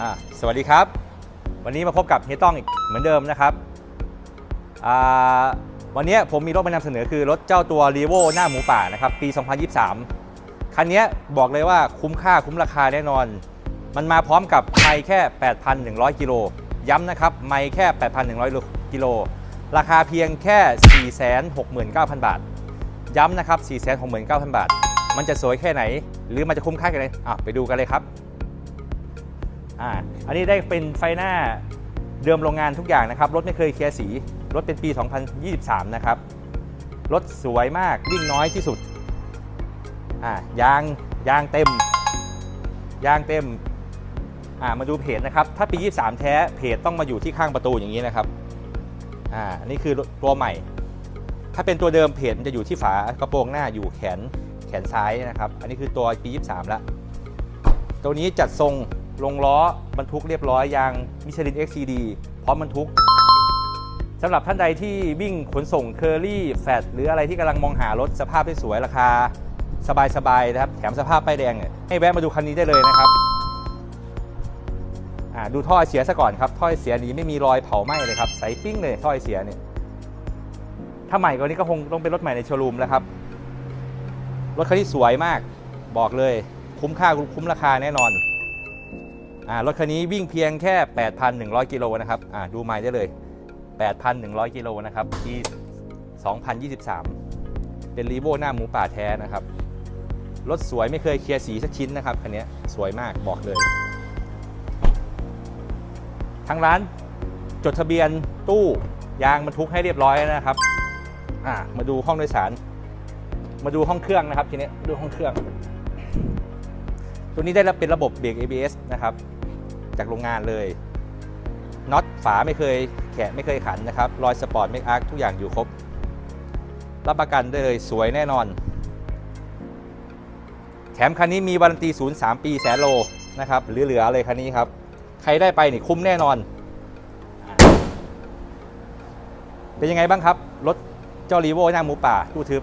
อ่าสวัสดีครับ วันนี้มาพบกับเฮียต้องอีกเหมือนเดิมนะครับอ่าวันนี้ผมมีรถมานำเสนอคือรถเจ้าตัว r e v o หน้าหมูป่านะครับปี 2023 คันนี้บอกเลยว่าคุ้มค่าคุ้มราคาแน่นอน มันมาพร้อมกับไมค์แค่ 8,100 กิโล ย้ำนะครับ ไมค์แค่ 8,100 กิโล ราคาเพียงแค่ 469,000 บาท ย้ำนะครับ 469,000 บาท มันจะสวยแค่ไหน หรือมันจะคุ้มค่าแค่ไหนอะไปดูกันเลยครับ อ่าอันนี้ได้เป็นไฟหน้าเดิมโรงงานทุกอย่างนะครับ รถไม่เคยเคลียร์สี รถเป็นปี 2023 นะครับ รถสวยมากวิ่งน้อยที่สุดอ่ายางยางเต็ม ยางเต็มอ่ามาดูเพจนะครับ ถ้าปี 23 แท้เพจต้องมาอยู่ที่ข้างประตูอย่างนี้นะครับอ่าอันนี้คือตัวใหม่ ถ้าเป็นตัวเดิมเพจมันจะอยู่ที่ฝากระโปรงหน้าอยู่แขนแขนซ้ายนะครับ อันนี้คือตัวปี 23 แล้ว ตัวนี้จัดทรง ลงล้อบรรทุกเรียบร้อยยางมิชลิน XCD พร้อมบรรทุกสำหรับท่านใดที่วิ่งขนส่งเคอรี่แฟดหรืออะไรที่กำลังมองหารถสภาพที่สวยราคา สบายๆนะครับ แถมสภาพป้ายแดงให้แวะมาดูคันนี้ได้เลยนะครับดูท่อเสียซะก่อนครับท่อเสียนี้ไม่มีรอยเผาไหม้เลยครับใสปิ้งเลยท่อเสียเนี่ยถ้าใหม่กว่านี้ก็คงต้องเป็นรถใหม่ในโชว์รูมแล้วครับรถคันนี้สวยมากบอกเลยคุ้มค่าคุ้มราคาแน่นอน รถคันนี้วิ่งเพียงแค่ 8,100 กิโลนะครับดูไมล์ได้เลย 8,100 กิโลนะครับปี2023 เป็นรีโวหน้าหมูป่าแท้นะครับ รถสวยไม่เคยเคลียร์สีสักชิ้นนะครับคันนี้สวยมากบอกเลย ทางร้านจดทะเบียนตู้ยางบรรทุกให้เรียบร้อยนะครับมาดูห้องโดยสาร มาดูห้องเครื่องนะครับทีนี้ดูห้องเครื่อง ตัวนี้ได้รับเป็นระบบเบรก ABS นะครับ จากโรงงานเลยน็อตฝาไม่เคยแขะไม่เคยขันนะครับ รอยสปอร์ตเมคอาร์ทุกอย่างอยู่ครบ รับประกันได้เลยสวยแน่นอน แถมคันนี้มีวารันตีศูนย์สามปีแสนโลนะครับเหลือๆเลยคันนี้ครับ ใครได้ไปนี่คุ้มแน่นอน เป็นยังไงบ้างครับ รถเจ้ารีโวหน้าหมูป่าตู้ทึบ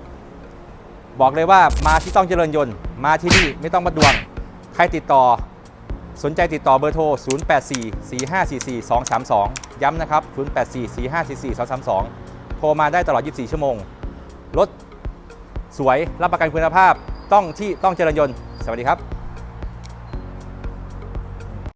บอกเลยว่ามาที่ต้องเจริญยนต์ มาที่นี่ไม่ต้องมาดวง ใครติดต่อสนใจติดต่อเบอร์โทร 0844544232 ย้ำนะครับ 0844544232 โทรมาได้ตลอด 24 ชั่วโมง รถสวยรับประกันคุณภาพต้องที่ต้องเจริญยนต์ สวัสดีครับ